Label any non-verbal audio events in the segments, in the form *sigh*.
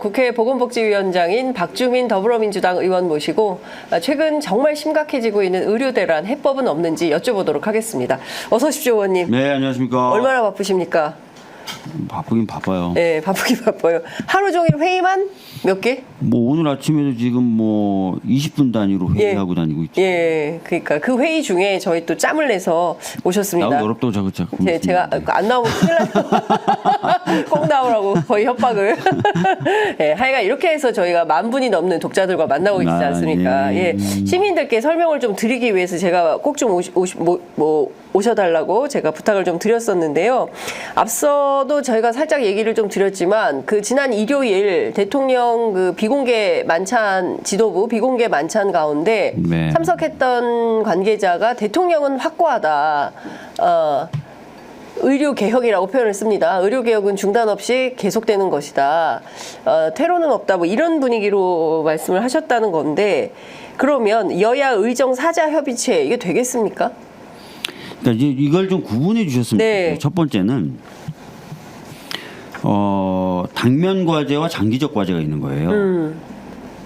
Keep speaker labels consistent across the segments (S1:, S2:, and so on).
S1: 국회 보건복지위원장인 박주민 더불어민주당 의원 모시고 아, 최근 정말 심각해지고 있는 의료 대란 해법은 없는지 여쭤보도록 하겠습니다. 어서 오십시오, 의원님.
S2: 네, 안녕하십니까.
S1: 얼마나 바쁘십니까?
S2: 바쁘긴 바빠요.
S1: 네, 바쁘긴 *laughs* 바빠요. 하루 종일 회의만 몇 개?
S2: 뭐 오늘 아침에도 지금 뭐 20분 단위로 회의하고 다니고 있죠.
S1: 예, 그러니까 그 회의 중에 저희 또 짬을 내서 오셨습니다.
S2: 나오기 어렵다고 자꾸 자꾸.
S1: 제, 제가 안 나오면 큰일 나요. *laughs* 꼭 나오라고 거의 협박을. *laughs* 예, 하여간 이렇게 해서 저희가 만 분이 넘는 독자들과 만나고 있지
S2: 아,
S1: 않습니까?
S2: 예.
S1: 예. 시민들께 설명을 좀 드리기 위해서 제가 꼭 좀 오시, 오시, 뭐, 뭐 오셔달라고 제가 부탁을 좀 드렸었는데요. 앞서도 저희가 살짝 얘기를 좀 드렸지만 그 지난 일요일 대통령 그 비공개 만찬 지도부 비공개 만찬 가운데
S2: 네.
S1: 참석했던 관계자가 대통령은 확고하다. 어, 의료 개혁이라고 표현을 씁니다. 의료 개혁은 중단 없이 계속되는 것이다. 어, 테러는 없다. 뭐 이런 분위기로 말씀을 하셨다는 건데 그러면 여야 의정 사자 협의체 이게 되겠습니까?
S2: 그러니까 이제 이걸 좀 구분해 주셨으면
S1: 네.
S2: 좋겠어요. 첫 번째는 어, 당면 과제와 장기적 과제가 있는 거예요.
S1: 음.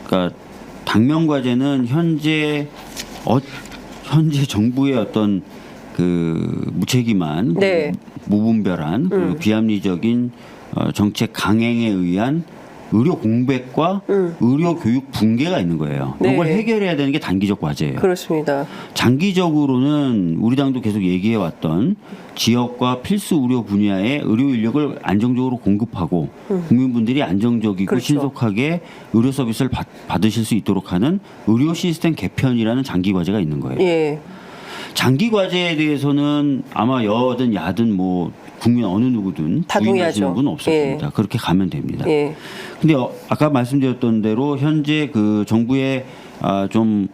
S2: 그러니까 당면 과제는 현재 어, 현재 정부의 어떤 그 무책임한
S1: 네.
S2: 무분별한 그리고 비합리적인 어, 정책 강행에 의한 의료 공백과 의료 교육 붕괴가 있는 거예요.
S1: 네.
S2: 이걸 해결해야 되는 게 단기적 과제예요.
S1: 그렇습니다.
S2: 장기적으로는 우리 당도 계속 얘기해 왔던 지역과 필수 의료 분야의 의료 인력을 안정적으로 공급하고 국민분들이 안정적이고
S1: 그렇죠.
S2: 신속하게 의료 서비스를 받, 받으실 수 있도록 하는 의료 시스템 개편이라는 장기 과제가 있는 거예요.
S1: 예.
S2: 장기 과제에 대해서는 아마 여든 야든 뭐 국민 어느 누구든
S1: 다
S2: 부인하시는. 분은 없을
S1: 예.
S2: 겁니다. 그렇게 가면 됩니다.
S1: 예.
S2: 근데 어, 아까 말씀드렸던 대로 현재 그 정부의 아, 좀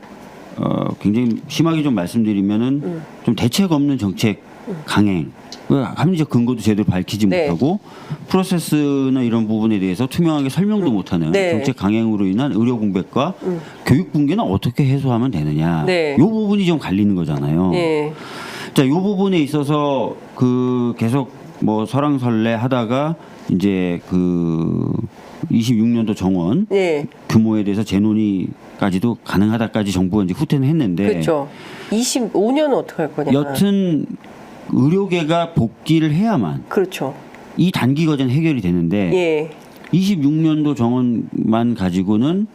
S2: 어, 굉장히 심하게 좀 말씀드리면은
S1: 음.
S2: 좀 대책 없는 정책 강행. 그 합리적 근거도 제대로 밝히지
S1: 네.
S2: 못하고 프로세스나 이런 부분에 대해서 투명하게 설명도 못하는
S1: 네. 음.
S2: 정책 강행으로 인한 의료 공백과 교육 붕괴는 어떻게 해소하면 되느냐.
S1: 네.
S2: 이 부분이 좀 갈리는 거잖아요.
S1: 예.
S2: 자, 이 부분에 있어서 그 계속 뭐 설왕설래 하다가 이제 그 26년도 정원
S1: 예.
S2: 규모에 대해서 재논의까지도 가능하다까지 정부가 이제 후퇴는 했는데
S1: 그렇죠. 25년은 어떻게 할 거냐.
S2: 여튼 의료계가 복귀를 해야만
S1: 그렇죠.
S2: 이 단기 과제는 해결이 되는데
S1: 예.
S2: 26년도 정원만 가지고는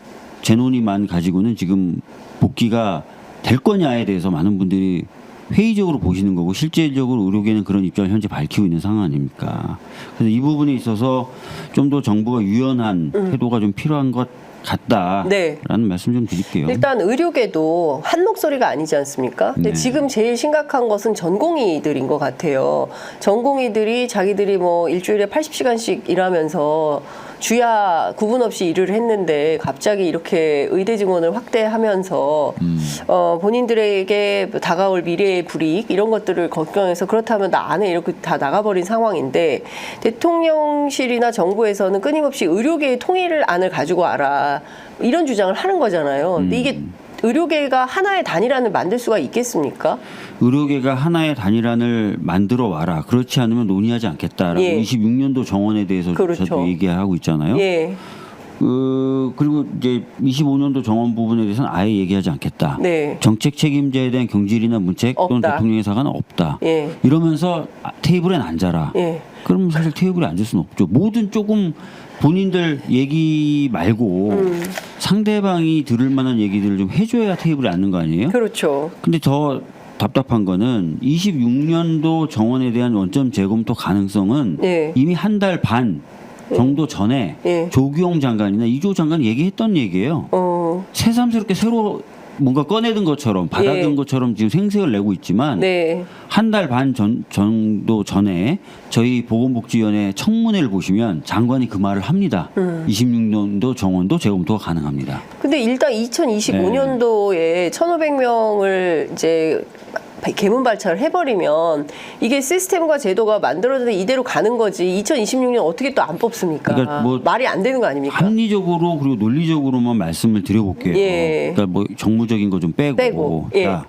S2: 재논의만 가지고는 지금 복귀가 될 거냐에 대해서 많은 분들이 회의적으로 보시는 거고 실질적으로 의료계는 그런 입장을 현재 밝히고 있는 상황 아닙니까? 그래서 이 부분에 있어서 좀 더 정부가 유연한 태도가 좀 필요한 것 같다라는
S1: 음. 네.
S2: 말씀 좀 드릴게요.
S1: 일단 의료계도 한 목소리가 아니지 않습니까? 근데
S2: 네.
S1: 지금 제일 심각한 것은 전공의들인 것 같아요. 전공의들이 자기들이 뭐 일주일에 80시간씩 일하면서 주야 구분 없이 일을 했는데 갑자기 이렇게 의대 증원을 확대하면서
S2: 음.
S1: 어, 본인들에게 다가올 미래의 불이익 이런 것들을 걱정해서 그렇다면 나 안에 이렇게 다 나가버린 상황인데 대통령실이나 정부에서는 끊임없이 의료계의 통일 안을 가지고 와라 이런 주장을 하는 거잖아요. 근데 이게 의료계가 하나의 단일안을 만들 수가 있겠습니까?
S2: 의료계가 하나의 단일안을 만들어 와라. 그렇지 않으면 논의하지 않겠다라고
S1: 예.
S2: 26년도 정원에 대해서
S1: 그렇죠.
S2: 저도 얘기하고 있잖아요.
S1: 예,
S2: 그 그리고 이제 25년도 정원 부분에 대해서는 아예 얘기하지 않겠다.
S1: 네,
S2: 정책 책임자에 대한 경질이나 문책 또는
S1: 없다.
S2: 대통령의 사과는 없다.
S1: 예,
S2: 이러면서 아, 테이블엔 앉아라.
S1: 예,
S2: 그럼 사실 테이블에 앉을 수는 없죠. 모든 조금 본인들 얘기 말고
S1: 음.
S2: 상대방이 들을 만한 얘기들을 좀 해줘야 테이블에 앉는 거 아니에요?
S1: 그렇죠.
S2: 근데 더 답답한 거는 26년도 정원에 대한 원점 재검토 가능성은
S1: 네.
S2: 이미 한 달 반 정도 전에
S1: 예.
S2: 조규영 장관이나 이조 장관이 얘기했던 얘기예요.
S1: 어,
S2: 새삼스럽게 새로 뭔가 꺼내든 것처럼 받아든
S1: 예.
S2: 것처럼 지금 생색을 내고 있지만
S1: 네,
S2: 한 달반전 정도 전에 저희 보건복지위원회 청문회를 보시면 장관이 그 말을 합니다.
S1: 음.
S2: 26년도 정원도 재검토가 가능합니다.
S1: 근데 일단 2025년도에 1,500명을 이제 개문 발차를 해버리면 이게 시스템과 제도가 만들어져서 이대로 가는 거지 2026년 어떻게 또 안 뽑습니까?
S2: 그러니까 뭐
S1: 말이 안 되는 거 아닙니까?
S2: 합리적으로 그리고 논리적으로만 말씀을 드려볼게요.
S1: 예.
S2: 그러니까 뭐 정무적인 거 좀 빼고.
S1: 빼고, 예.
S2: 자,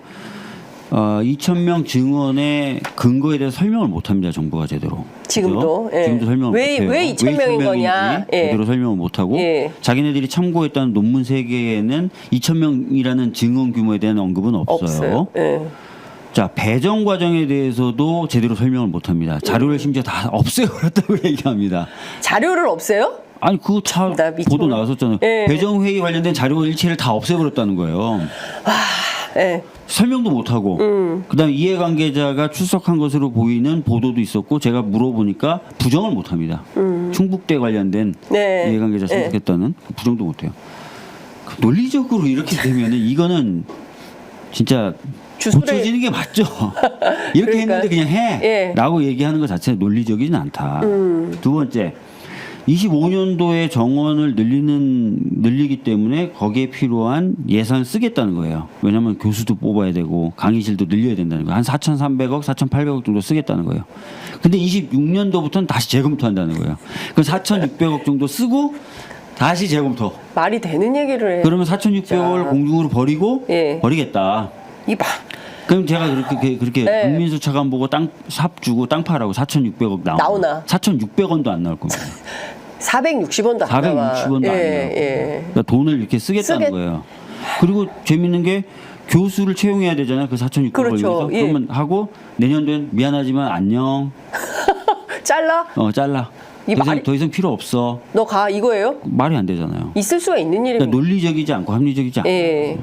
S2: 어, 2천 명 증원의 근거에 대해서 설명을 못합니다. 정부가 제대로.
S1: 지금도? 예.
S2: 지금도 설명을
S1: 왜-
S2: 못해요.
S1: 왜 2,000명인 거냐? 예.
S2: 제대로 설명을 못하고
S1: 예.
S2: 자기네들이 참고했다는 논문 세 개에는 2,000명이라는 증언 규모에 대한 언급은 없어요.
S1: 없어요. 예.
S2: 자 배정 과정에 대해서도 제대로 설명을 못합니다. 자료를 심지어 다 없애버렸다고 *laughs* 얘기합니다.
S1: 자료를 없애요?
S2: 아니 그거
S1: 차나 미쳐.
S2: 보도 나왔었잖아요.
S1: 예.
S2: 배정 회의 관련된 자료 일체를 다 없애버렸다는 거예요.
S1: 예.
S2: 설명도 못하고
S1: 음.
S2: 그다음 에 이해관계자가 출석한 것으로 보이는 보도도 있었고 제가 물어보니까 부정을 못합니다. 충북대 관련된
S1: 음. 네.
S2: 이해관계자
S1: 네.
S2: 출석했다는 그 부정도 못해요. 그 논리적으로 이렇게 되면은 이거는 진짜
S1: 주소를-
S2: 고쳐지는 게 맞죠. *laughs* 이렇게
S1: 그러니까.
S2: 했는데 그냥
S1: 예.
S2: 해라고 얘기하는 것 자체는 논리적이진 않다.
S1: 음.
S2: 두 번째. 25년도에 정원을 늘리는 늘리기 때문에 거기에 필요한 예산을 쓰겠다는 거예요. 왜냐하면 교수도 뽑아야 되고 강의실도 늘려야 된다는 거예요. 한 4,300억, 4,800억 정도 쓰겠다는 거예요. 근데 26년도부터는 다시 재검토한다는 거예요. 그 4,600억 정도 쓰고 다시 재검토.
S1: 말이 되는 얘기를 해.
S2: 그러면 4,600억을 공중으로 버리고
S1: 예.
S2: 버리겠다.
S1: 이 봐.
S2: 그럼 제가 그렇게 그렇게
S1: 네.
S2: 국민수 차관 보고 땅 삽 주고 땅 파라고 4,600억 나오나?
S1: 나오나?
S2: 4,600원도 안 나올 겁니다. *laughs*
S1: 460원도 안 나와.
S2: 460원도 안
S1: 예,
S2: 나와요.
S1: 예.
S2: 그러니까 돈을 이렇게 쓰겠다는
S1: 쓰겠-
S2: 거예요. 그리고 재밌는 게 교수를 채용해야 되잖아요. 그 4,600원
S1: 그렇죠. 예.
S2: 그러면 하고 내년도엔 미안하지만 안녕. *laughs*
S1: 잘라?
S2: 어 잘라.
S1: 더이
S2: 이상,
S1: 말이-
S2: 더 이상 필요 없어.
S1: 너 가 이거예요?
S2: 말이 안 되잖아요.
S1: 있을 수가 있는
S2: 그러니까
S1: 일입니다.
S2: 논리적이지 않고 합리적이지 않고.
S1: 예.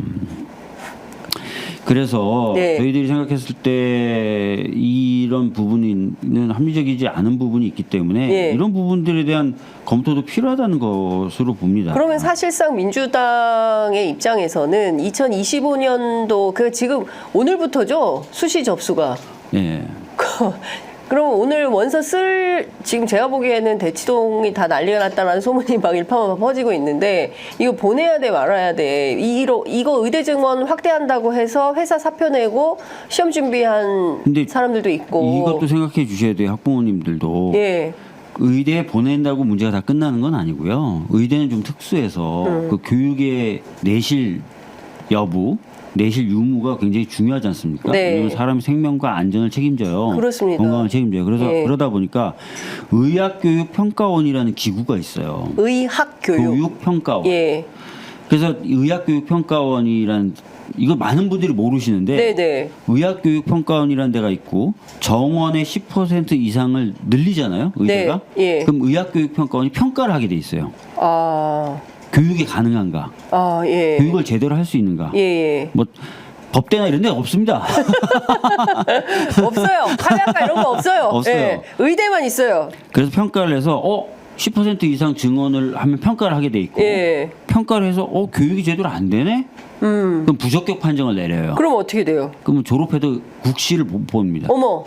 S2: 그래서
S1: 네.
S2: 저희들이 생각했을 때 이런 부분은 합리적이지 않은 부분이 있기 때문에
S1: 예.
S2: 이런 부분들에 대한 검토도 필요하다는 것으로 봅니다.
S1: 그러면 사실상 민주당의 입장에서는 2025년도 그 지금 오늘부터죠 수시 접수가
S2: 예. *laughs*
S1: 그럼 오늘 원서 쓸 지금 제가 보기에는 대치동이 다 난리가 났다라는 소문이 막 일파만파 퍼지고 있는데 이거 보내야 돼 말아야 돼 이로 이거 의대 증원 확대한다고 해서 회사 사표 내고 시험 준비한 사람들도 있고
S2: 이것도 생각해 주셔야 돼요. 학부모님들도.
S1: 예
S2: 의대에 보낸다고 문제가 다 끝나는 건 아니고요. 의대는 좀 특수해서
S1: 음.
S2: 그 교육의 내실 여부, 내실 유무가 굉장히 중요하지 않습니까?
S1: 네.
S2: 왜냐하면 사람의 생명과 안전을 책임져요.
S1: 그렇습니다.
S2: 건강을 책임져요. 그래서
S1: 예.
S2: 그러다 보니까 의학교육평가원이라는 기구가 있어요.
S1: 의학 교육
S2: 교육평가원.
S1: 예
S2: 그래서 의학교육평가원이란 이거 많은 분들이 모르시는데
S1: 네네
S2: 의학교육평가원이라는 데가 있고 정원의 10% 이상을 늘리잖아요 의대가
S1: 네, 예.
S2: 그럼 의학교육평가원이 평가를 하게 돼 있어요
S1: 아
S2: 교육이 가능한가
S1: 아, 예.
S2: 교육을 제대로 할 수 있는가
S1: 예, 예.
S2: 뭐 법대나 이런 데 없습니다 *laughs*
S1: 없어요. 카레아카 이런 거 없어요.
S2: 없어요.
S1: 예. 의대만 있어요.
S2: 그래서 평가를 해서 어 10% 이상 증언을 하면 평가를 하게 돼 있고
S1: 예.
S2: 평가를 해서 어 교육이 제대로 안 되네
S1: 음.
S2: 그럼 부적격 판정을 내려요
S1: 그럼 어떻게 돼요?
S2: 그러면 졸업해도 국시를 못 봅니다
S1: 어머.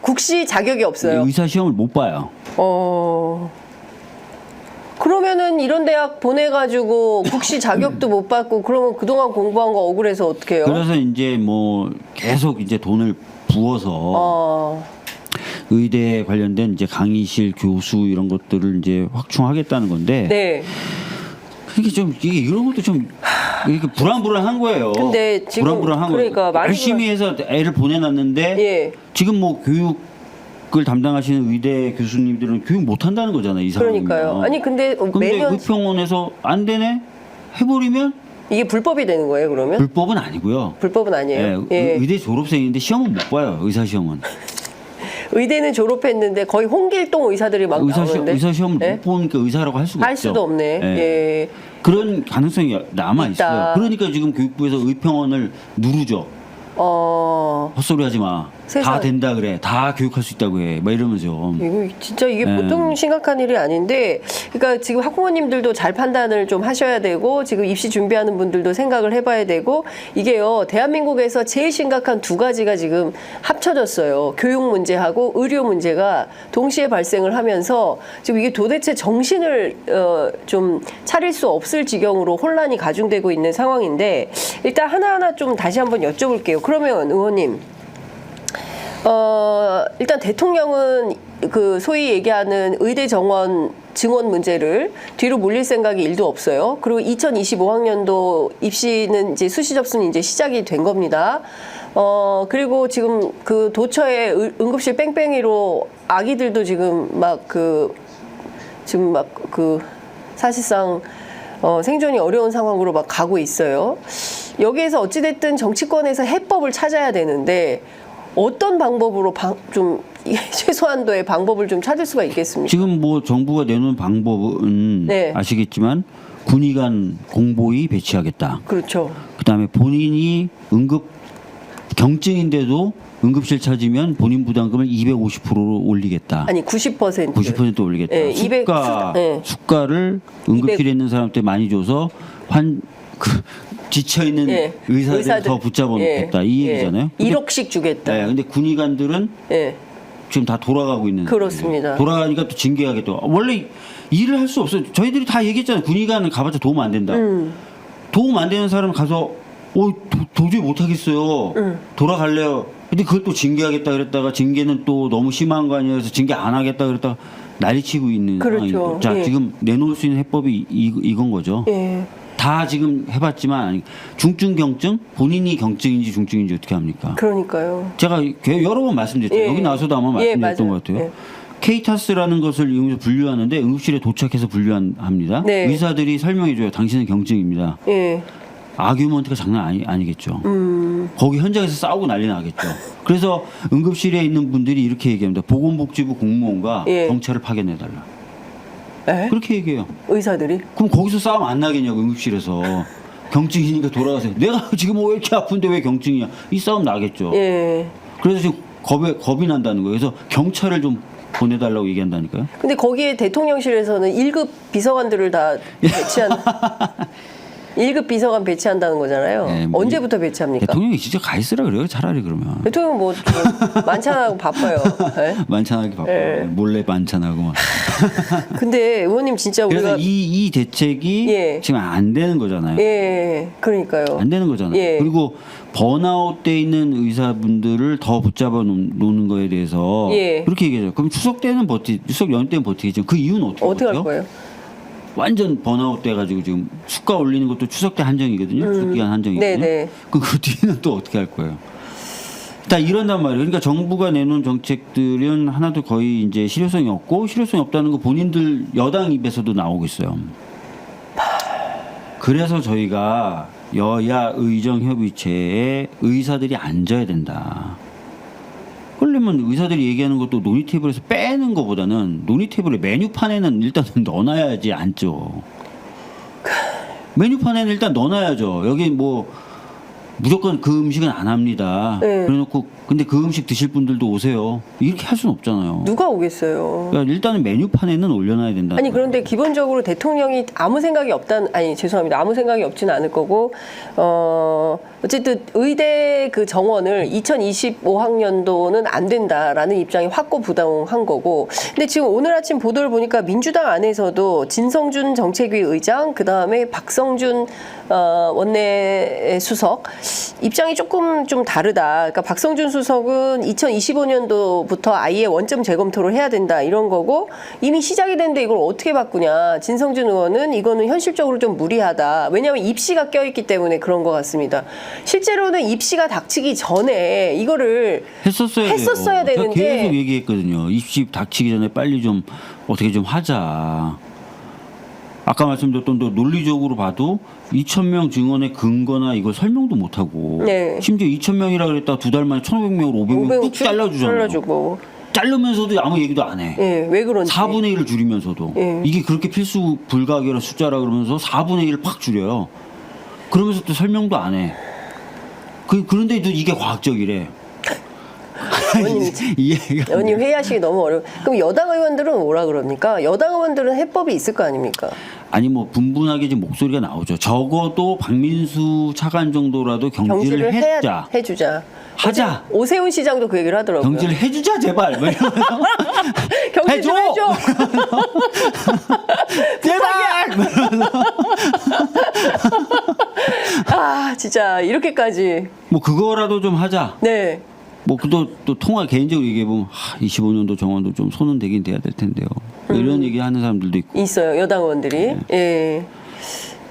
S1: 국시 자격이 없어요.
S2: 의사 시험을 못 봐요
S1: 어. 그러면은 이런 대학 보내가지고 국시 자격도 못 받고 그러면 그동안 공부한 거 억울해서 어떡해요?
S2: 그래서 이제 뭐 계속 이제 돈을 부어서
S1: 어.
S2: 의대 관련된 이제 강의실 교수 이런 것들을 이제 확충하겠다는 건데
S1: 네.
S2: 이게 좀 이게 이런 것도 좀 이렇게 불안불안한 거예요.
S1: 근데 지금
S2: 불안불안한
S1: 그러니까
S2: 거예요.
S1: 많이
S2: 열심히 해서 애를 보내놨는데
S1: 예.
S2: 지금 뭐 교육 을 담당하시는 의대 교수님들은 교육 못 한다는 거잖아요. 이 상황이면.
S1: 그러니까요. 아니 근데
S2: 근데
S1: 매년
S2: 의평원에서 안 되네 해버리면
S1: 이게 불법이 되는 거예요, 그러면?
S2: 불법은 아니고요.
S1: 불법은
S2: 예,
S1: 아니에요.
S2: 의-
S1: 예.
S2: 의대 졸업생인데 시험은 못 봐요. 의사 시험은. *laughs*
S1: 의대는 졸업했는데 거의 홍길동 의사들이 막
S2: 의사 시험
S1: 나오는데
S2: 의사 시험을
S1: 예?
S2: 못 보니까 의사라고 할 수가
S1: 할
S2: 없죠.
S1: 수도 없네.
S2: 예.
S1: 예.
S2: 그런 가능성이 남아. 있어요. 그러니까 지금 교육부에서 의평원을 누르죠.
S1: 어.
S2: 헛소리 하지 마.
S1: 세상-
S2: 다 된다 그래. 다 교육할 수 있다고 해. 막 이러면서.
S1: 이거 진짜 이게
S2: 예.
S1: 보통 심각한 일이 아닌데, 그러니까 지금 학부모님들도 잘 판단을 좀 하셔야 되고, 지금 입시 준비하는 분들도 생각을 해봐야 되고, 이게요 대한민국에서 제일 심각한 두 가지가 지금 합쳐졌어요. 교육 문제하고 의료 문제가 동시에 발생을 하면서 지금 이게 도대체 정신을 어, 좀 차릴 수 없을 지경으로 혼란이 가중되고 있는 상황인데, 일단 하나하나 좀 다시 한번 여쭤볼게요. 그러면 의원님. 어, 일단 대통령은 그 소위 얘기하는 의대 정원 증원 문제를 뒤로 물릴 생각이 일도 없어요. 그리고 2025학년도 입시는 이제 수시 접수는 이제 시작이 된 겁니다. 어, 그리고 지금 그 도처에 의- 응급실 뺑뺑이로 아기들도 지금 막 그, 지금 막 그 사실상 어, 생존이 어려운 상황으로 막 가고 있어요. 여기에서 어찌됐든 정치권에서 해법을 찾아야 되는데 어떤 방법으로 방, 좀 *laughs* 최소한도의 방법을 좀 찾을 수가 있겠습니까?
S2: 지금 뭐 정부가 내놓은 방법은
S1: 네.
S2: 아시겠지만 군의관 공보위 배치하겠다.
S1: 그렇죠.
S2: 그다음에 본인이 응급 경증인데도 응급실 찾으면 본인 부담금을 250%로 올리겠다.
S1: 아니 90%.
S2: 90% 올리겠다.
S1: 예, 200
S2: 수가
S1: 예.
S2: 수가를 응급실에
S1: 200
S2: 있는 사람한테 많이 줘서 환 그 지쳐 있는
S1: 예.
S2: 의사들 더 붙잡아 놓겠다 이
S1: 예.
S2: 얘기잖아요. 근데,
S1: 1억씩 주겠다.
S2: 네, 근데 군의관들은
S1: 예.
S2: 지금 다 돌아가고 있는
S1: 그렇습니다.
S2: 상황이에요. 돌아가니까 또 징계하겠다. 원래 일을 할 수 없어요. 저희들이 다 얘기했잖아요. 군의관은 가봤자 도움 안 된다.
S1: 음.
S2: 도움 안 되는 사람 가서 어 도, 저히 못 하겠어요.
S1: 음.
S2: 돌아갈래요. 근데 그걸 또 징계하겠다 그랬다가 징계는 또 너무 심한 거 아니야 그래서 징계 안 하겠다 그랬다가 난리치고 있는
S1: 그렇죠.
S2: 상황이고. 자
S1: 예.
S2: 지금 내놓을 수 있는 해법이 이, 이건 거죠.
S1: 예.
S2: 다 지금 해봤지만 중증 경증 본인이 경증인지 중증인지 어떻게 합니까?
S1: 그러니까요.
S2: 제가 개- 여러 번 말씀드렸죠.
S1: 예.
S2: 여기 나와서도 아마
S1: 예,
S2: 말씀드렸던
S1: 맞아요.
S2: 것 같아요.
S1: 예.
S2: 케이타스라는 것을 이용해서 분류하는데 응급실에 도착해서 분류합니다.
S1: 네.
S2: 의사들이 설명해줘요. 당신은 경증입니다.
S1: 예.
S2: 아규먼트가 장난 아니, 아니겠죠.
S1: 음.
S2: 거기 현장에서 싸우고 난리 나겠죠. 그래서 응급실에 있는 분들이 이렇게 얘기합니다. 보건복지부 공무원과
S1: 예.
S2: 경찰을 파견해달라.
S1: 에?
S2: 그렇게 얘기해요.
S1: 의사들이
S2: 그럼 거기서 싸움 안 나겠냐고 응급실에서. 경증이니까 돌아가세요. 내가 지금 왜 이렇게 아픈데 왜 경증이야? 이 싸움 나겠죠.
S1: 예.
S2: 그래서 지금 겁에, 겁이 난다는 거예요. 그래서 경찰을 좀 보내달라고 얘기한다니까요.
S1: 근데 거기에 대통령실에서는 1급 비서관들을 다 *laughs* 배치한 *laughs* 1급 비서관 배치한다는 거잖아요.
S2: 예, 뭐
S1: 언제부터 배치합니까?
S2: 대통령이 진짜 가 있으라 그래요. 차라리 그러면.
S1: 대통령 뭐좀 *laughs* 만찬하고 바빠요. 예?
S2: 만찬하기 바빠.
S1: 예.
S2: 몰래 만찬하고 막. *laughs*
S1: 근데 의원님 진짜 우리가
S2: 이, 이 대책이
S1: 예.
S2: 지금 안 되는 거잖아요.
S1: 예, 그러니까요.
S2: 안 되는 거잖아요.
S1: 예.
S2: 그리고 번아웃 돼 있는 의사분들을 더 붙잡아 놓- 놓는 거에 대해서
S1: 예.
S2: 그렇게 얘기하죠. 그럼 추석 때는 버티, 추석 연휴 때는 버티겠죠. 그 이유는 어떻게
S1: 어떻게 할
S2: 버텨요?
S1: 거예요?
S2: 완전 번아웃 돼가지고 지금 수가 올리는 것도 추석 때 한정이거든요. 추석 기간 한정이거든요.
S1: 음. 네네.
S2: 그럼 그 뒤에는 또 어떻게 할 거예요? 다 이런단 말이에요. 그러니까 정부가 내놓은 정책들은 하나도 거의 이제 실효성이 없고 실효성이 없다는 거 본인들 여당 입에서도 나오고 있어요. 그래서 저희가 여야 의정 협의체에 의사들이 앉아야 된다. 그러려면 의사들이 얘기하는 것도 논의 테이블에서 빼는 것보다는 논의 테이블에 메뉴판에는 일단은 *laughs* 넣어놔야지 앉죠. 메뉴판에는 일단 넣어놔야죠. 여기 뭐 무조건 그 음식은 안 합니다.
S1: 네.
S2: 그래놓고 근데 그 음식 드실 분들도 오세요. 이렇게 할 수는 없잖아요.
S1: 누가 오겠어요?
S2: 그러니까 일단은 메뉴판에는 올려놔야 된다.
S1: 아니 그런데 기본적으로 대통령이 아무 생각이 없다는 아니 죄송합니다 아무 생각이 없지는 않을 거고 어 어쨌든 의대 그 정원을 2025학년도는 안 된다라는 입장이 확고부동한 거고 근데 지금 오늘 아침 보도를 보니까 민주당 안에서도 진성준 정책위 의장 그 다음에 박성준 어, 원내 수석 입장이 조금 좀 다르다. 그러니까 박성준 수 석은 2025년도부터 아예 원점 재검토를 해야 된다 이런 거고 이미 시작이 됐는데 이걸 어떻게 바꾸냐. 진성준 의원은 이거는 현실적으로 좀 무리하다. 왜냐하면 입시가 껴있기 때문에 그런 것 같습니다. 실제로는 입시가 닥치기 전에 이거를
S2: 했었어야.
S1: 했었어야 되는데.
S2: 계속 얘기했거든요. 입시 닥치기 전에 빨리 좀 어떻게 좀 하자. 아까 말씀드렸던 또 논리적으로 봐도 2천 명 증언의 근거나 이걸 설명도 못 하고
S1: 네.
S2: 심지어 2천 명이라 그랬다 두 달 만에 1,500명으로 500명
S1: 뚝쭉
S2: 잘라주잖아요.
S1: 잘라주고
S2: 자르면서도 아무 얘기도 안 해.
S1: 예, 왜 그런지
S2: 4분의 1을 줄이면서도
S1: 예.
S2: 이게 그렇게 필수 불가결한 숫자라 그러면서 4분의 1을 팍 줄여요. 그러면서 또 설명도 안 해. 그, 그런데도 이게 과학적이래. *laughs* 이해가 안
S1: 의원님 회의하시기 너무 어려워. 그럼 여당 의원들은 뭐라 그럽니까? 여당 의원들은 해법이 있을 거 아닙니까?
S2: 아니 뭐 분분하게 지금 목소리가 나오죠. 적어도 박민수 차관 정도라도 경질을,
S1: 경질을 해야
S2: 해자.
S1: 해주자.
S2: 하자.
S1: 오세훈 시장도 그 얘기를 하더라고요.
S2: 경질을 해주자 제발. *laughs*
S1: 경질 좀
S2: 해줘!
S1: 해줘. *laughs*
S2: 제발. *laughs*
S1: 아 진짜 이렇게까지.
S2: 뭐 그거라도 좀 하자.
S1: 네.
S2: 뭐 그도 또 통화 개인적으로 얘기해 보면 25년도 정원도 좀 손은 되긴 돼야 될 텐데요. 뭐
S1: 음.
S2: 이런 얘기 하는 사람들도 있고.
S1: 있어요 여당 의원들이.
S2: 네.
S1: 예.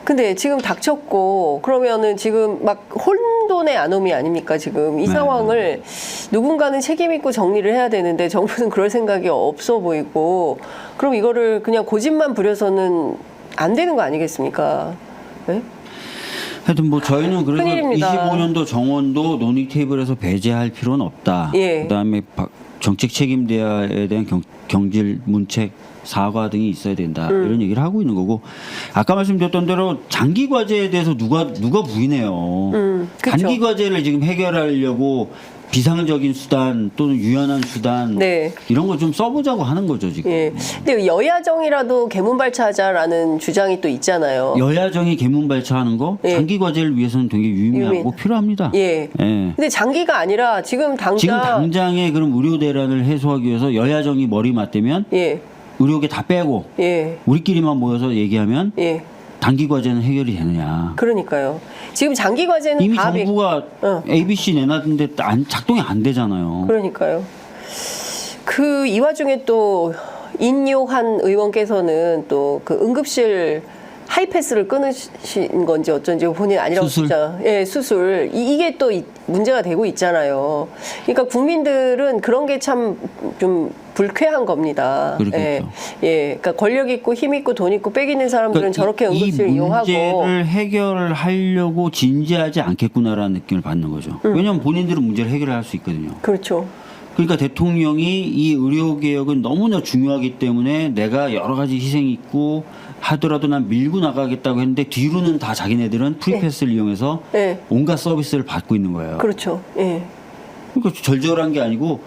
S1: 근데 지금 닥쳤고 그러면은 지금 막 혼돈 혼돈의 아노미 아닙니까 지금 이
S2: 네.
S1: 상황을 누군가는 책임 있고 정리를 해야 되는데 정부는 *laughs* 그럴 생각이 없어 보이고 그럼 이거를 그냥 고집만 부려서는 안 되는 거 아니겠습니까? 네?
S2: 하여튼 뭐 저희는 그래서
S1: 큰일입니다.
S2: 25년도 정원도 논의 테이블에서 배제할 필요는 없다.
S1: 예.
S2: 그다음에 바- 정책 책임대에 대한 경, 경질 문책 사과 등이 있어야 된다
S1: 음.
S2: 이런 얘기를 하고 있는 거고 아까 말씀드렸던 대로 장기 과제에 대해서 누가 누가 부인해요.
S1: 음, 그쵸.
S2: 단기 과제를 지금 해결하려고 비상적인 수단 또는 유연한 수단
S1: 네.
S2: 이런 거좀 써보자고 하는 거죠 지금.
S1: 예. 근데 여야정이라도 개문발차하자라는 주장이 또 있잖아요.
S2: 여야정이 개문발차하는 거
S1: 예.
S2: 장기 과제를 위해서는 되게 유의미하고
S1: 유의미-
S2: 필요합니다.
S1: 예.
S2: 예.
S1: 근데 장기가 아니라 지금 당장
S2: 지금 당장에 그럼 의료 대란을 해소하기 위해서 여야정이 머리 맞대면
S1: 예.
S2: 의료계 다 빼고
S1: 예.
S2: 우리끼리만 모여서 얘기하면
S1: 예.
S2: 단기 과제는 해결이 되느냐?
S1: 그러니까요. 지금 장기 과제는
S2: 이미
S1: 답이
S2: 정부가
S1: 어.
S2: ABC 내놨는데 안, 작동이 안 되잖아요.
S1: 그러니까요. 그 이 와중에 또 인요한 의원께서는 또 그 응급실 하이패스를 끊으신 건지 어쩐지 본인 아니라고
S2: 수술?
S1: 진짜 예 수술 이- 이게 또 이- 문제가 되고 있잖아요. 그러니까 국민들은 그런 게 참 좀 불쾌한 겁니다. 예,
S2: 그렇겠죠.
S1: 예, 그러니까 권력 있고 힘 있고 돈 있고 빽 있는 사람들은 저렇게
S2: 그러니까 이-
S1: 응급실
S2: 이
S1: 이용하고
S2: 문제를 해결을 하려고 진지하지 않겠구나라는 느낌을 받는 거죠.
S1: 음.
S2: 왜냐하면 본인들은 문제를 해결할 수 있거든요.
S1: 그렇죠.
S2: 그러니까 대통령이 이 의료 개혁은 너무나 중요하기 때문에 내가 여러 가지 희생이 있고 하더라도 난 밀고 나가겠다고 했는데 뒤로는 다 자기네들은 프리패스를 이용해서
S1: 예,
S2: 온갖 서비스를 받고 있는 거예요.
S1: 그렇죠. 예,
S2: 그러니까 절절한 게 아니고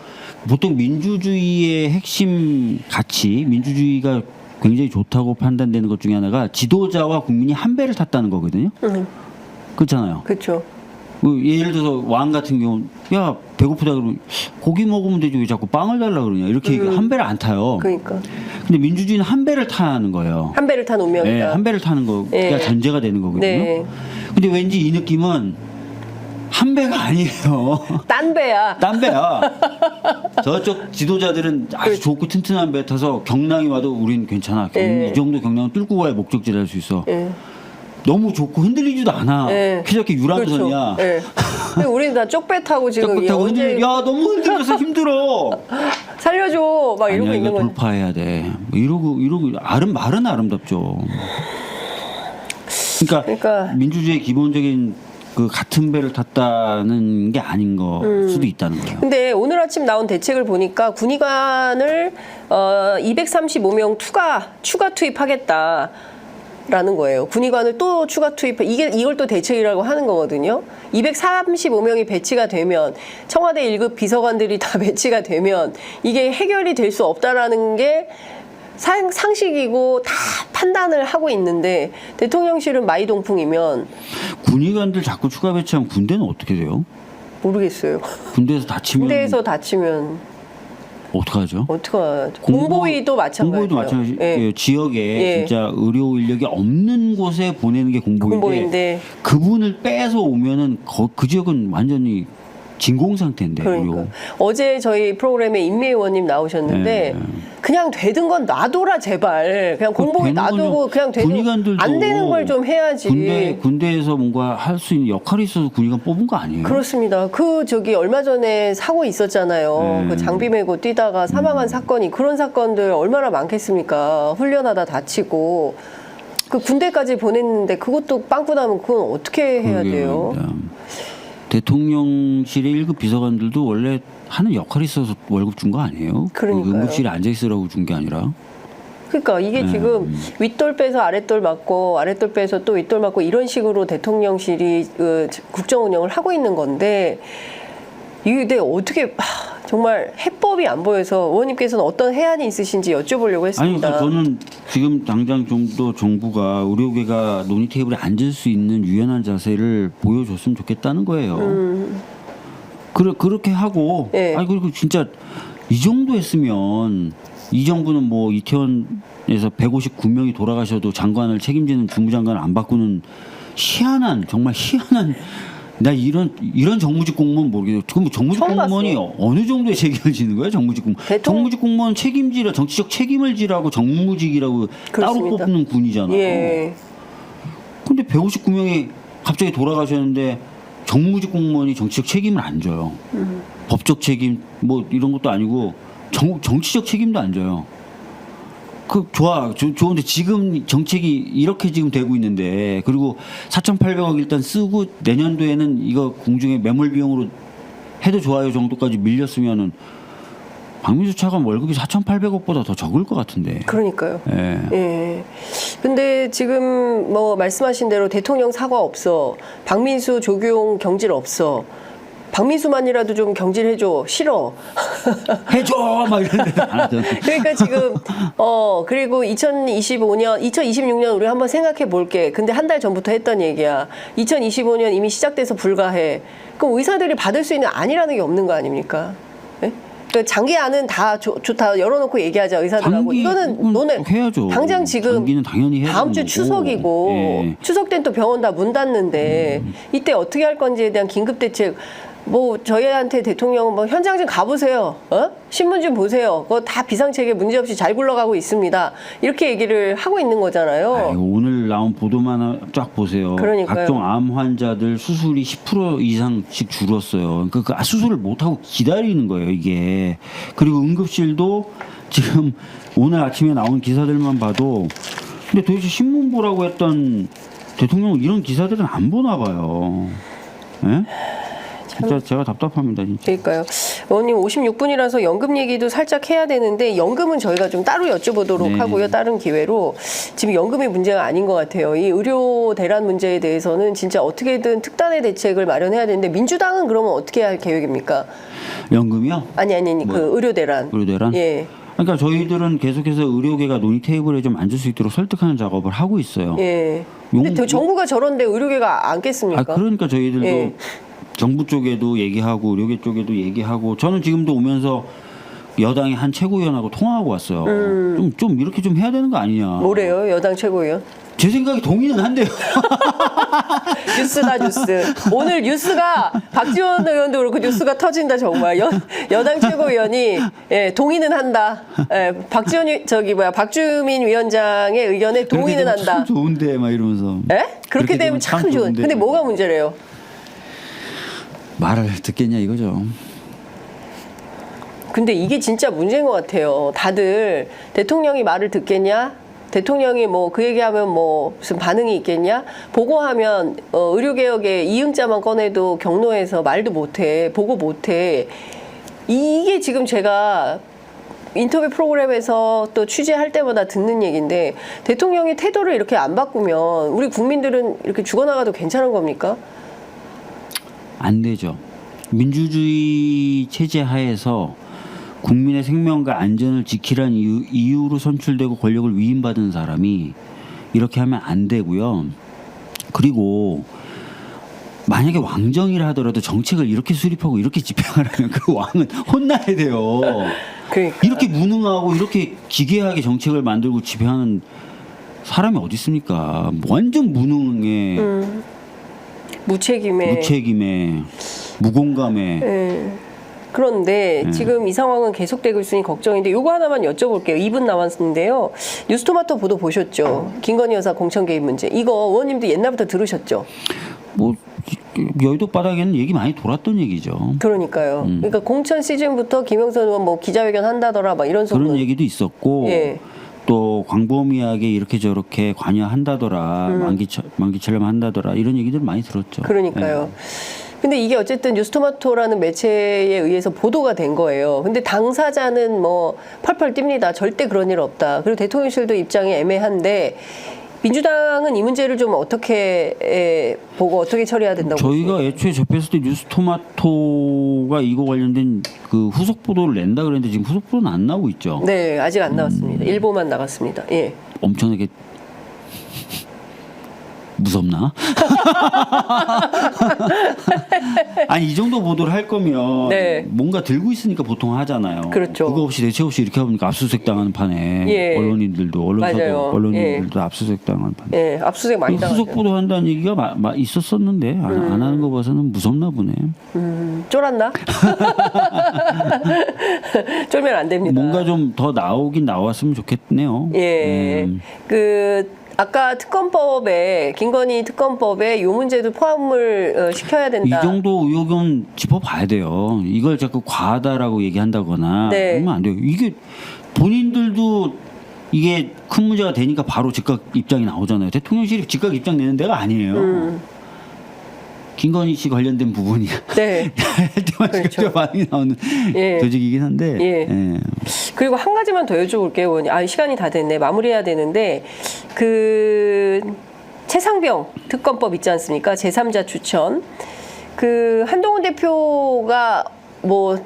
S2: 보통 민주주의의 핵심 가치, 민주주의가 굉장히 좋다고 판단되는 것 중에 하나가 지도자와 국민이 한 배를 탔다는 거거든요.
S1: 음,
S2: 그렇잖아요.
S1: 그렇죠.
S2: 뭐 예를 들어서 왕 같은 경우 야 배고프다 그러면 고기 먹으면 되지 왜 자꾸 빵을 달라 그러냐 이렇게
S1: 음.
S2: 한 배를 안 타요.
S1: 그러니까
S2: 근데 민주주의는 한 배를 타는 거예요.
S1: 한 배를 탄 운명이다.
S2: 네, 한 배를 타는 거가
S1: 예.
S2: 전제가 되는 거거든요.
S1: 네.
S2: 근데 왠지 이 느낌은 한 배가 아니에요. *laughs*
S1: 딴 배야.
S2: 딴 배야. 저쪽 지도자들은 아주 좋고 튼튼한 배 타서 경랑이 와도 우린 괜찮아. 경-
S1: 예.
S2: 이 정도 경랑은 뚫고 가야 목적지를 할 수 있어.
S1: 예.
S2: 너무 좋고 흔들리지도 않아.
S1: 예.
S2: 쾌적히 유람선이야.
S1: 그렇죠. 예. 근데 우리는 다 쪽배 타고 지금 딱이
S2: 타고
S1: 언제
S2: 흔들, 야 너무 흔들려서 힘들어. *laughs*
S1: 살려줘 막 이러고
S2: 아니야
S1: 있는
S2: 이거
S1: 거지.
S2: 돌파해야 돼. 뭐 이러고 이러고 아름 말은 아름답죠. 그러니까,
S1: 그러니까
S2: 민주주의 기본적인 그 같은 배를 탔다는 게 아닌 거
S1: 음.
S2: 수도 있다는 거예요.
S1: 근데 오늘 아침 나온 대책을 보니까 군의관을 어 235명 추가 추가 투입하겠다. 라는 거예요. 군의관을 또 추가 투입, 이게, 이걸 또 대책이라고 하는 거거든요. 235명이 배치가 되면, 청와대 1급 비서관들이 다 *laughs* 배치가 되면, 이게 해결이 될 수 없다라는 게 상, 상식이고 다 판단을 하고 있는데, 대통령실은 마이동풍이면
S2: 군의관들 자꾸 추가 배치하면 군대는 어떻게 돼요?
S1: 모르겠어요.
S2: 군대에서 다치면
S1: 군대에서 다치면
S2: 어떡하죠?
S1: 어떡하죠?
S2: 공보-
S1: 공보위도 마찬가지예요.
S2: 공보위도 마찬가지.
S1: 예.
S2: 예, 지역에
S1: 예.
S2: 진짜 의료 인력이 없는 곳에 보내는 게 공보인데,
S1: 공보인데
S2: 그분을 빼서 오면은 거- 그 지역은 완전히 진공 상태인데
S1: 그러니까. 어제 저희 프로그램에 임미 의원님 나오셨는데
S2: 네.
S1: 그냥 되든 건 놔둬라 제발 그냥 공보위
S2: 되는
S1: 놔두고 그냥 되는
S2: 군의관들도
S1: 안 되는 걸 좀 해야지
S2: 군대 군대에서 뭔가 할 수 있는 역할이 있어서 군의관 뽑은 거 아니에요?
S1: 그렇습니다. 그 저기 얼마 전에 사고 있었잖아요.
S2: 네.
S1: 그 장비 메고 뛰다가 사망한
S2: 음.
S1: 사건이 그런 사건들 얼마나 많겠습니까? 훈련하다 다치고 그 군대까지 보냈는데 그것도 빵꾸 나면 그건 어떻게 해야 돼요?
S2: 말입니다. 대통령실의 1급 비서관들도 원래 하는 역할이 있어서 월급 준 거 아니에요?
S1: 그러니까요.
S2: 응급실에 앉아 있으라고 준 게 아니라.
S1: 그러니까 이게
S2: 네.
S1: 지금 윗돌 빼서 아랫돌 맞고 아랫돌 빼서 또 윗돌 맞고 이런 식으로 대통령실이 그 국정 운영을 하고 있는 건데 이게 어떻게 하, 정말 해법이 안 보여서 의원님께서는 어떤 해안이 있으신지 여쭤보려고
S2: 아니
S1: 했습니다.
S2: 그러니까 저는 지금 당장 정도 정부가 의료계가 논의 테이블에 앉을 수 있는 유연한 자세를 보여줬으면 좋겠다는 거예요.
S1: 음,
S2: 그래 그렇게 하고
S1: 예.
S2: 아니 그리고 진짜 이 정도 했으면 이 정부는 뭐 이태원에서 159명이 돌아가셔도 장관을 책임지는 주무장관을 안 바꾸는 희한한 정말 희한한 나 이런 이런 정무직 공무원 모르겠어요. 그럼 정무직
S1: 처음
S2: 공무원이
S1: 봤어.
S2: 어느 정도의 책임을 지는 거예요? 정무직 공무원.
S1: 대통령-
S2: 정무직 공무원 책임지라 정치적 책임을 지라고 정무직이라고 따로
S1: 그렇습니다.
S2: 뽑는 군이잖아요.
S1: 예.
S2: 근데 159명이 갑자기 돌아가셨는데 정무직 공무원이 정치적 책임을 안 져요. 법적 책임 뭐 이런 것도 아니고 정, 정치적 책임도 안 져요. 그 좋아 조- 좋은데 지금 정책이 이렇게 지금 되고 있는데 그리고 4,800억 일단 쓰고 내년도에는 이거 공중에 매몰 비용으로 해도 좋아요 정도까지 밀렸으면은 박민수 차관 월급이 4,800억보다 더 적을 것 같은데.
S1: 그러니까요.
S2: 예.
S1: 예. 근데 지금 뭐 말씀하신 대로 대통령 사과 없어. 박민수, 조규용 경질 없어. 박민수만이라도 좀 경질해줘. 싫어. *laughs*
S2: 해줘 막 이러는데.
S1: 그러니까 지금 어 그리고 2025년, 2026년 우리 한번 생각해 볼게. 근데 한 달 전부터 했던 얘기야. 2025년 이미 시작돼서 불가해. 그럼 의사들이 받을 수 있는 안이라는 게 없는 거 아닙니까? 예? 그 장기 안은 다 좋, 좋다 열어놓고 얘기하자 의사들하고 이거는
S2: 음,
S1: 너네
S2: 해야죠.
S1: 당장 지금
S2: 단기는 당연히 해야
S1: 다음 주. 추석이고
S2: 예.
S1: 추석 때는 또 병원 다 문 닫는데 이때 어떻게 할 건지에 대한 긴급 대책 뭐 저희한테 대통령은 뭐 현장 좀 가보세요. 어? 신문 좀 보세요. 그거 다 비상체계 문제 없이 잘 굴러가고 있습니다. 이렇게 얘기를 하고 있는 거잖아요.
S2: 아이고, 오늘 나온 보도만 쫙 보세요.
S1: 그러니까요.
S2: 각종 암 환자들 수술이 10% 이상씩 줄었어요. 그러니까 그 수술을 못 하고 기다리는 거예요, 이게. 그리고 응급실도 지금 오늘 아침에 나온 기사들만 봐도 근데 도대체 신문 보라고 했던 대통령은 이런 기사들은 안 보나 봐요. 예? 진짜 제가 답답합니다, 진짜.
S1: 그러니까요. 의원님 56분이라서 연금 얘기도 살짝 해야 되는데 연금은 저희가 좀 따로 여쭤보도록
S2: 네.
S1: 하고요. 다른 기회로 지금 연금이 문제가 아닌 것 같아요. 이 의료 대란 문제에 대해서는 진짜 어떻게든 특단의 대책을 마련해야 되는데 민주당은 그러면 어떻게 할 계획입니까?
S2: 연금이요?
S1: 아니 아니 아니 그 의료 대란.
S2: 뭐, 의료 대란?
S1: 예.
S2: 그러니까 저희들은 계속해서 의료계가 논의 테이블에 좀 앉을 수 있도록 설득하는 작업을 하고 있어요.
S1: 예. 근데
S2: 용-
S1: 더 정부가 저런데 의료계가 앉겠습니까?
S2: 아 그러니까 저희들도
S1: 예.
S2: 정부 쪽에도 얘기하고 의료계 쪽에도 얘기하고 저는 지금도 오면서 여당의 한 최고위원하고 통화하고 왔어요. 좀좀 이렇게 좀 해야 되는 거 아니냐.
S1: 음. 뭐래요, 여당 최고위원?
S2: 제 생각에 동의는 한대요. *laughs*
S1: 뉴스다 뉴스. 오늘 뉴스가 박지원 의원도 그렇고 뉴스가 터진다 정말. 여, 여당 최고위원이 예, 동의는 한다. 예, 박지원 위- 저기 뭐야 박주민 위원장의 의견에
S2: 그렇게
S1: 동의는
S2: 되면
S1: 한다.
S2: 참 좋은데 막 이러면서.
S1: 예? 그렇게 되면 참 좋은.
S2: 좋은데.
S1: 근데 뭐가 문제래요?
S2: 말을 듣겠냐 이거죠.
S1: 근데 이게 진짜 문제인 것 같아요. 다들 대통령이 말을 듣겠냐? 대통령이 뭐 그 얘기하면 뭐 무슨 반응이 있겠냐? 보고하면 어, 의료개혁의 이응자만 꺼내도 경로에서 말도 못해, 보고 못해. 이게 지금 제가 인터뷰 프로그램에서 또 취재할 때마다 듣는 얘기인데 대통령이 태도를 이렇게 안 바꾸면 우리 국민들은 이렇게 죽어나가도 괜찮은 겁니까?
S2: 안 되죠. 민주주의 체제 하에서 국민의 생명과 안전을 지키란 이유, 이유로 선출되고 권력을 위임받은 사람이 이렇게 하면 안 되고요. 그리고 만약에 왕정이라 하더라도 정책을 이렇게 수립하고 이렇게 집행하려면 그 왕은 혼나야 돼요.
S1: 그러니까.
S2: 이렇게 무능하고 이렇게 기괴하게 정책을 만들고 집행하는 사람이 어디 있습니까? 완전 무능에
S1: 무책임에
S2: 무책임에 무공감에
S1: 예. 그런데 지금 이 상황은 계속되고 있으니 걱정인데 요거 하나만 여쭤볼게요. 2분 남았는데요. 뉴스토마토 보도 보셨죠? 김건희 여사 공천 개입 문제. 이거 의원님도 옛날부터 들으셨죠?
S2: 뭐 여의도 바닥에는 얘기 많이 돌았던 얘기죠.
S1: 그러니까요. 그러니까 공천 시즌부터 김영선 의원 뭐 기자회견 한다더라 막 이런 소문.
S2: 그런 얘기도 있었고
S1: 예.
S2: 또 광범위하게 이렇게 저렇게 관여한다더라 만기처, 만기처럼 한다더라 이런 얘기들 많이 들었죠.
S1: 음. 그러니까요. 근데 이게 어쨌든 뉴스토마토라는 매체에 의해서 보도가 된 거예요. 근데 당사자는 뭐 펄펄 뜁니다. 절대 그런 일 없다. 그리고 대통령실도 입장이 애매한데 민주당은 이 문제를 좀 어떻게 에, 보고 어떻게 처리해야 된다고
S2: 저희가
S1: 보세요?
S2: 애초에 접했을 때 뉴스토마토가 이거 관련된 그 후속 보도를 낸다 그랬는데 지금 후속 보도는 안 나오고 있죠.
S1: 네, 아직 안
S2: 음.
S1: 나왔습니다. 일보만 나갔습니다. 예.
S2: 엄청나게 무섭나? *laughs* 아니 이 정도 보도를 할 거면
S1: 네.
S2: 뭔가 들고 있으니까 보통 하잖아요.
S1: 그렇죠.
S2: 그거 없이 대책 없이 이렇게 하니까 압수수색 당하는 판에
S1: 예.
S2: 언론인들도 언론사도
S1: 맞아요.
S2: 언론인들도 압수수색 당하는 판에.
S1: 예, 압수수색 많이
S2: 후속
S1: 당했어요.
S2: 보도 한다는 얘기가 마- 마- 있었었는데 안, 안 하는 거 봐서는 무섭나 보네.
S1: 음, 쫄았나? *laughs* 쫄면 안 됩니다.
S2: 뭔가 좀 더 나오긴 나왔으면 좋겠네요.
S1: 예.
S2: 음.
S1: 그 아까 특검법에 김건희 특검법에 요 문제도 포함을 어, 시켜야
S2: 이
S1: 된다.
S2: 정도 의혹은 짚어봐야 돼요. 이걸 자꾸 과하다라고 얘기한다거나
S1: 네.
S2: 그러면 안 돼요. 이게 본인들도 이게 큰 문제가 되니까 바로 즉각 입장이 나오잖아요. 대통령실이 즉각 입장 내는 데가 아니에요.
S1: 음.
S2: 김건희 씨 관련된 부분이
S1: 네. *laughs* 그렇죠.
S2: 반응이 나오는
S1: 예.
S2: 조직이긴 한데
S1: 예.
S2: 예.
S1: 그리고 한 가지만 더 여쭤볼게요. 의원님. 아, 시간이 다 됐네. 마무리해야 되는데 그 최상병 특검법 있지 않습니까? 제3자 추천. 그 한동훈 대표가 뭐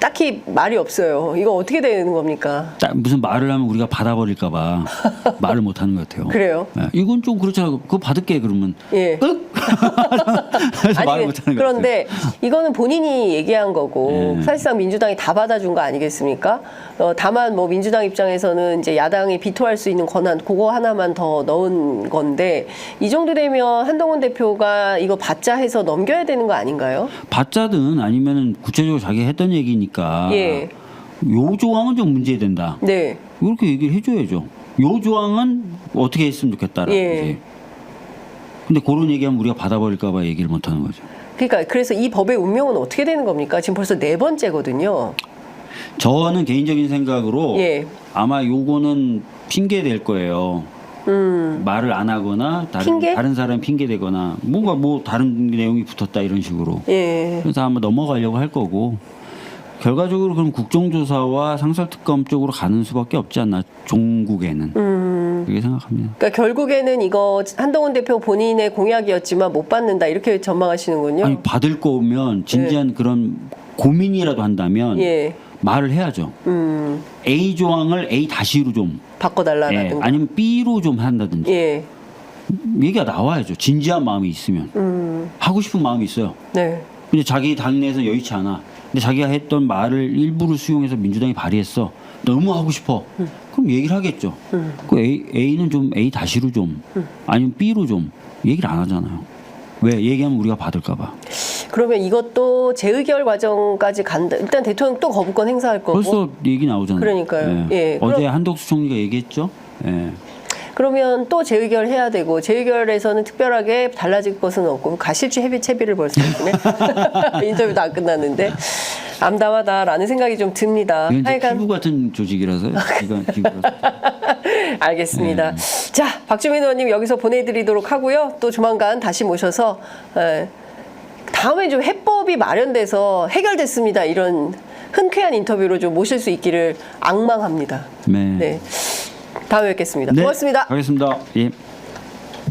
S1: 딱히 말이 없어요. 이거 어떻게 되는 겁니까?
S2: 딱 무슨 말을 하면 우리가 받아버릴까봐 *laughs* 말을 못하는 것 같아요.
S1: 그래요?
S2: 예. 이건 좀 그렇잖아요. 그거 받을게 그러면
S1: 예. *laughs*
S2: 그래서 말을 못하는 것 같아요.
S1: 그런데 이거는 본인이 얘기한 거고
S2: 예.
S1: 사실상 민주당이 다 받아준 거 아니겠습니까? 어, 다만 뭐 민주당 입장에서는 이제 야당이 비토할 수 있는 권한 그거 하나만 더 넣은 건데 이 정도 되면 한동훈 대표가 이거 받자 해서 넘겨야 되는 거 아닌가요?
S2: 받자든 아니면은 구체적으로 자기가 했던 얘기 니까
S1: 예.
S2: 요 조항은 좀 문제된다.
S1: 네.
S2: 이렇게 얘기를 해줘야죠. 요 조항은 어떻게 했으면 좋겠다라.
S1: 예.
S2: 예. 근데 그런 얘기하면 우리가 받아버릴까봐 얘기를 못하는 거죠.
S1: 그러니까 그래서 이 법의 운명은 어떻게 되는 겁니까? 지금 벌써 네 번째거든요.
S2: 저는 개인적인 생각으로
S1: 예.
S2: 아마 요거는 핑계 될 거예요.
S1: 음.
S2: 말을 안 하거나 다른
S1: 핑계?
S2: 다른 사람 핑계 대거나 뭔가 뭐 다른 내용이 붙었다 이런 식으로.
S1: 예.
S2: 그래서 아마 넘어가려고 할 거고 결과적으로 그럼 국정조사와 상설특검 쪽으로 가는 수밖에 없지 않나 종국에는
S1: 음.
S2: 그렇게 생각합니다.
S1: 그러니까 결국에는 이거 한동훈 대표 본인의 공약이었지만 못 받는다 이렇게 전망하시는군요.
S2: 아니 받을 거면 진지한 그런 고민이라도 한다면
S1: 예.
S2: 말을 해야죠.
S1: 음.
S2: A 조항을 A 다시로 좀 예,
S1: 바꿔달라라든가.
S2: 아니면 B로 좀 한다든지
S1: 예.
S2: 얘기가 나와야죠. 진지한 마음이 있으면
S1: 음.
S2: 하고 싶은 마음이 있어요.
S1: 네.
S2: 근데 자기 당내에서 여의치 않아. 근데 자기가 했던 말을 일부를 수용해서 민주당이 발의했어. 너무 하고 싶어. 그럼 얘기를 하겠죠.
S1: 음.
S2: 그 A, A는 좀 A 다시로 좀 아니면 B로 좀 얘기를 안 하잖아요. 왜 얘기하면 우리가 받을까 봐.
S1: 그러면 이것도 재의결 과정까지 간다. 일단 대통령 또 거부권 행사할 거고.
S2: 벌써 얘기 나오잖아요.
S1: 그러니까요. 예,
S2: 어제
S1: 그럼-
S2: 한덕수 총리가 얘기했죠. 예.
S1: 그러면 또 재의결 해야 되고 재의결에서는 특별하게 달라질 것은 없고 가실주 협의 채비를 벌써 했네. *laughs* 인터뷰도 안 끝났는데 암담하다라는 생각이 좀 듭니다. 하여간
S2: 피부 같은 조직이라서요. 기관. *laughs*
S1: 알겠습니다.
S2: 네.
S1: 자, 박주민 의원님 여기서 보내드리도록 하고요. 또 조만간 다시 모셔서 에, 다음에 좀 해법이 마련돼서 해결됐습니다. 이런 흔쾌한 인터뷰로 좀 모실 수 있기를 악망합니다.
S2: 네.
S1: 네, 다음에 뵙겠습니다.
S2: 네,
S1: 고맙습니다.
S2: 가겠습니다. 예.